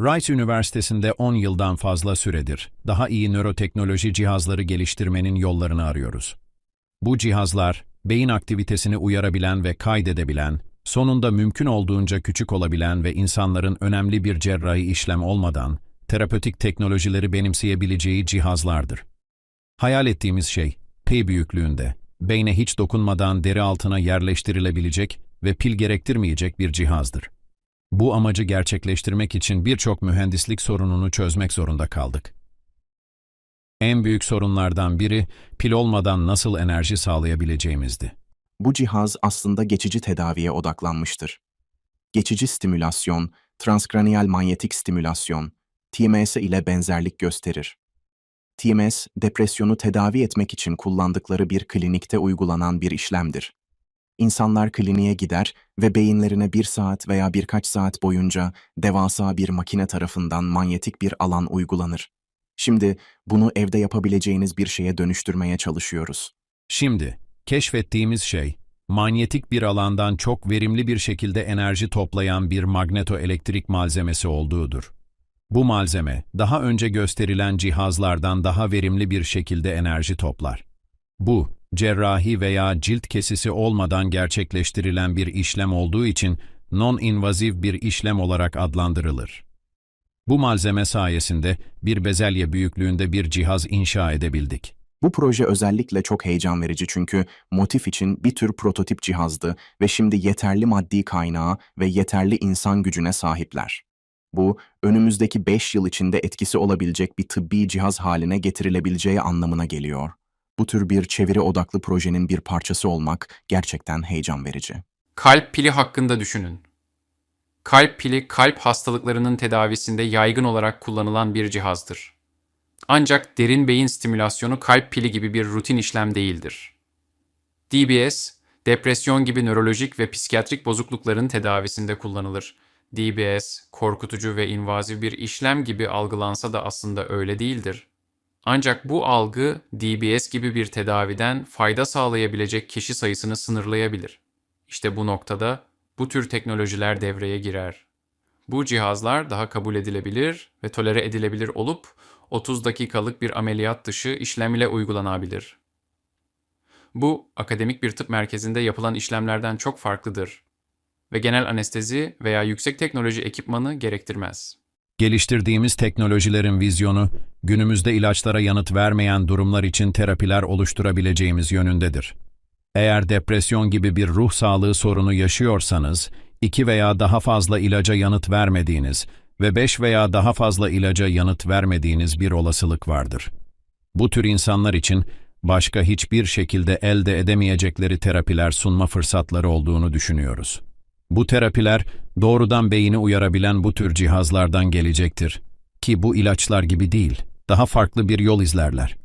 Rice Üniversitesi'nde 10 yıldan fazla süredir daha iyi nöroteknoloji cihazları geliştirmenin yollarını arıyoruz. Bu cihazlar, beyin aktivitesini uyarabilen ve kaydedebilen, sonunda mümkün olduğunca küçük olabilen ve insanların önemli bir cerrahi işlem olmadan terapötik teknolojileri benimseyebileceği cihazlardır. Hayal ettiğimiz şey, P büyüklüğünde, beyne hiç dokunmadan deri altına yerleştirilebilecek ve pil gerektirmeyecek bir cihazdır. Bu amacı gerçekleştirmek için birçok mühendislik sorununu çözmek zorunda kaldık. En büyük sorunlardan biri pil olmadan nasıl enerji sağlayabileceğimizdi. Bu cihaz aslında geçici tedaviye odaklanmıştır. Geçici stimülasyon, transkraniyal manyetik stimülasyon, TMS ile benzerlik gösterir. TMS, depresyonu tedavi etmek için kullandıkları bir klinikte uygulanan bir işlemdir. İnsanlar kliniğe gider ve beyinlerine bir saat veya birkaç saat boyunca devasa bir makine tarafından manyetik bir alan uygulanır. Şimdi bunu evde yapabileceğiniz bir şeye dönüştürmeye çalışıyoruz. Şimdi, keşfettiğimiz şey, manyetik bir alandan çok verimli bir şekilde enerji toplayan bir magnetoelektrik malzemesi olduğudur. Bu malzeme, daha önce gösterilen cihazlardan daha verimli bir şekilde enerji toplar. Bu, cerrahi veya cilt kesisi olmadan gerçekleştirilen bir işlem olduğu için non-invaziv bir işlem olarak adlandırılır. Bu malzeme sayesinde bir bezelye büyüklüğünde bir cihaz inşa edebildik. Bu proje özellikle çok heyecan verici çünkü motif için bir tür prototip cihazdı ve şimdi yeterli maddi kaynağı ve yeterli insan gücüne sahipler. Bu, önümüzdeki 5 yıl içinde etkisi olabilecek bir tıbbi cihaz haline getirilebileceği anlamına geliyor. Bu tür bir çeviri odaklı projenin bir parçası olmak gerçekten heyecan verici. Kalp pili hakkında düşünün. Kalp pili kalp hastalıklarının tedavisinde yaygın olarak kullanılan bir cihazdır. Ancak derin beyin stimülasyonu kalp pili gibi bir rutin işlem değildir. DBS, depresyon gibi nörolojik ve psikiyatrik bozuklukların tedavisinde kullanılır. DBS, korkutucu ve invaziv bir işlem gibi algılansa da aslında öyle değildir. Ancak bu algı DBS gibi bir tedaviden fayda sağlayabilecek kişi sayısını sınırlayabilir. İşte bu noktada bu tür teknolojiler devreye girer. Bu cihazlar daha kabul edilebilir ve tolere edilebilir olup 30 dakikalık bir ameliyat dışı işlem ile uygulanabilir. Bu akademik bir tıp merkezinde yapılan işlemlerden çok farklıdır ve genel anestezi veya yüksek teknoloji ekipmanı gerektirmez. Geliştirdiğimiz teknolojilerin vizyonu, günümüzde ilaçlara yanıt vermeyen durumlar için terapiler oluşturabileceğimiz yönündedir. Eğer depresyon gibi bir ruh sağlığı sorunu yaşıyorsanız, iki veya daha fazla ilaca yanıt vermediğiniz ve beş veya daha fazla ilaca yanıt vermediğiniz bir olasılık vardır. Bu tür insanlar için başka hiçbir şekilde elde edemeyecekleri terapiler sunma fırsatları olduğunu düşünüyoruz. Bu terapiler doğrudan beyni uyarabilen bu tür cihazlardan gelecektir. Ki bu ilaçlar gibi değil, daha farklı bir yol izlerler.